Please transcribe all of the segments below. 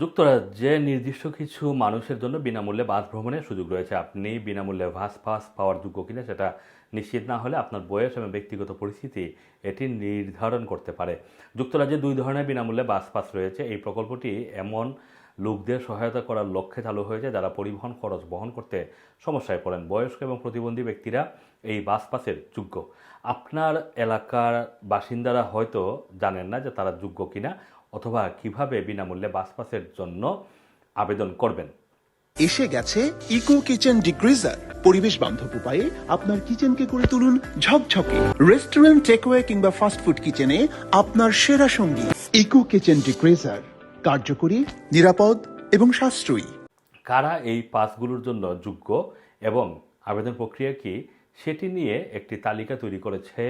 যুক্তরাজ্যে নির্দিষ্ট কিছু মানুষের জন্য বিনামূল্যে বাস ভ্রমণের সুযোগ রয়েছে। আপনি বিনামূল্যে বাস পাস পাওয়ার যোগ্য কিনা সেটা নিশ্চিত না হলে আপনার বয়স এবং ব্যক্তিগত পরিস্থিতি এটি নির্ধারণ করতে পারে। যুক্তরাজ্যে দুই ধরনের বিনামূল্যে বাস পাস রয়েছে। এই প্রকল্পটি এমন লোকদের সহায়তা করার লক্ষ্যে চালু হয়েছে যারা পরিবহন খরচ বহন করতে সমস্যায় পড়েন। বয়স্ক এবং প্রতিবন্ধী ব্যক্তিরা এই বাস পাসের যোগ্য। আপনার এলাকার বাসিন্দারা হয়তো জানেন না যে তারা যোগ্য কিনা। অথবা কীভাবে বিনামূল্যে বাস পাসের জন্য আবেদন করবেন। এসে গেছে ইকো কিচেন ডিগ্রিজার পরিবেশ বান্ধব উপায়ে আপনার কিচেনকে করে তুলুন ঝকঝকে। রেস্টুরেন্ট টেকওয়ে কিংবা ফাস্টফুড কিচেনে আপনার সেরা সঙ্গী। ইকো কিচেন ডিগ্রিজার কার্যকরী নিরাপদ এবং সাশ্রয়ী। কারা এই পাসগুলোর জন্য যোগ্য এবং আবেদন প্রক্রিয়া কি সেটি নিয়ে একটি তালিকা তৈরি করেছে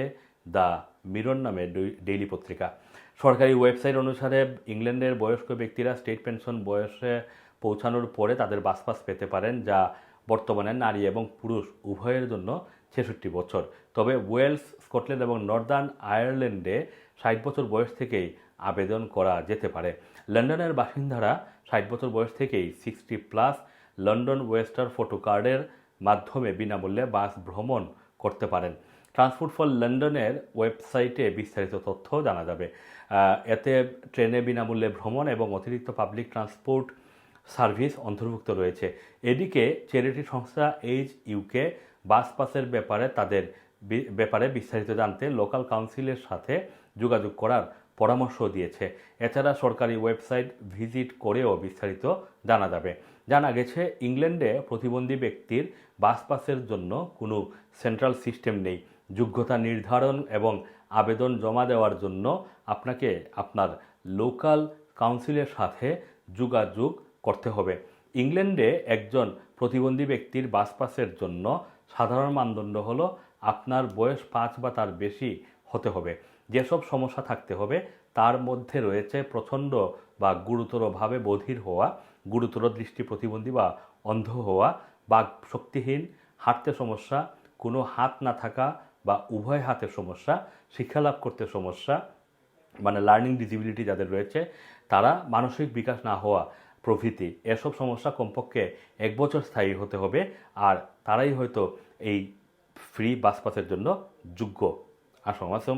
দ্য মিরন নামে ডেইলি পত্রিকা। সরকারি ওয়েবসাইট অনুসারে ইংল্যান্ডের বয়স্ক ব্যক্তিরা স্টেট পেনশন বয়সে পৌঁছানোর পরে তাদের বাসপাস পেতে পারেন, যা বর্তমানে নারী এবং পুরুষ উভয়ের জন্য ছেষট্টি বছর। তবে ওয়েলস, স্কটল্যান্ড এবং নর্দার্ন আয়ারল্যান্ডে ষাট বছর বয়স থেকেই আবেদন করা যেতে পারে। লন্ডনের বাসিন্দারা ষাট বছর বয়স থেকেই sixty plus London oyster photo কার্ডের মাধ্যমে বিনামূল্যে বাস ভ্রমণ করতে পারেন। ট্রান্সপোর্ট ফর লন্ডনের ওয়েবসাইটে বিস্তারিত তথ্য জানা যাবে। এতে ট্রেনে বিনামূল্যে ভ্রমণ এবং অতিরিক্ত পাবলিক ট্রান্সপোর্ট সার্ভিস অন্তর্ভুক্ত রয়েছে। এদিকে চ্যারিটি সংস্থা এইচ ইউকে বাস পাসের ব্যাপারে তাদের ব্যাপারে বিস্তারিত জানতে লোকাল কাউন্সিলের সাথে যোগাযোগ করার পরামর্শ দিয়েছে। এছাড়া সরকারি ওয়েবসাইট ভিজিট করেও বিস্তারিত জানা যাবে। জানা গেছে, ইংল্যান্ডে প্রতিবন্ধী ব্যক্তির বাস পাসের জন্য কোনো সেন্ট্রাল সিস্টেম নেই। যোগ্যতা নির্ধারণ এবং আবেদন জমা দেওয়ার জন্য আপনাকে আপনার লোকাল কাউন্সিলের সাথে যোগাযোগ করতে হবে। ইংল্যান্ডে একজন প্রতিবন্ধী ব্যক্তির বাস পাসের জন্য সাধারণ মানদণ্ড হলো আপনার বয়স পাঁচ বা তার বেশি হতে হবে। যেসব সমস্যা থাকতে হবে, তার মধ্যে রয়েছে প্রচণ্ড বা গুরুতরভাবে বধির হওয়া, গুরুতর দৃষ্টি প্রতিবন্ধী বা অন্ধ হওয়া বাক শক্তিহীন, হাঁটতে সমস্যা, কোনো হাত না থাকা বা উভয় হাতের সমস্যা শিক্ষা লাভ করতে সমস্যা মানে লার্নিং ডিসিবিলিটি যাদের রয়েছে, তারা মানসিক বিকাশ না হওয়া প্রভৃতি, এসব সমস্যা কমপক্ষে এক বছর স্থায়ী হতে হবে আর তারাই হয়তো এই ফ্রি বাস পাসের জন্য যোগ্য। আসম আসম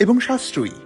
এবং সাশ্রয়ী।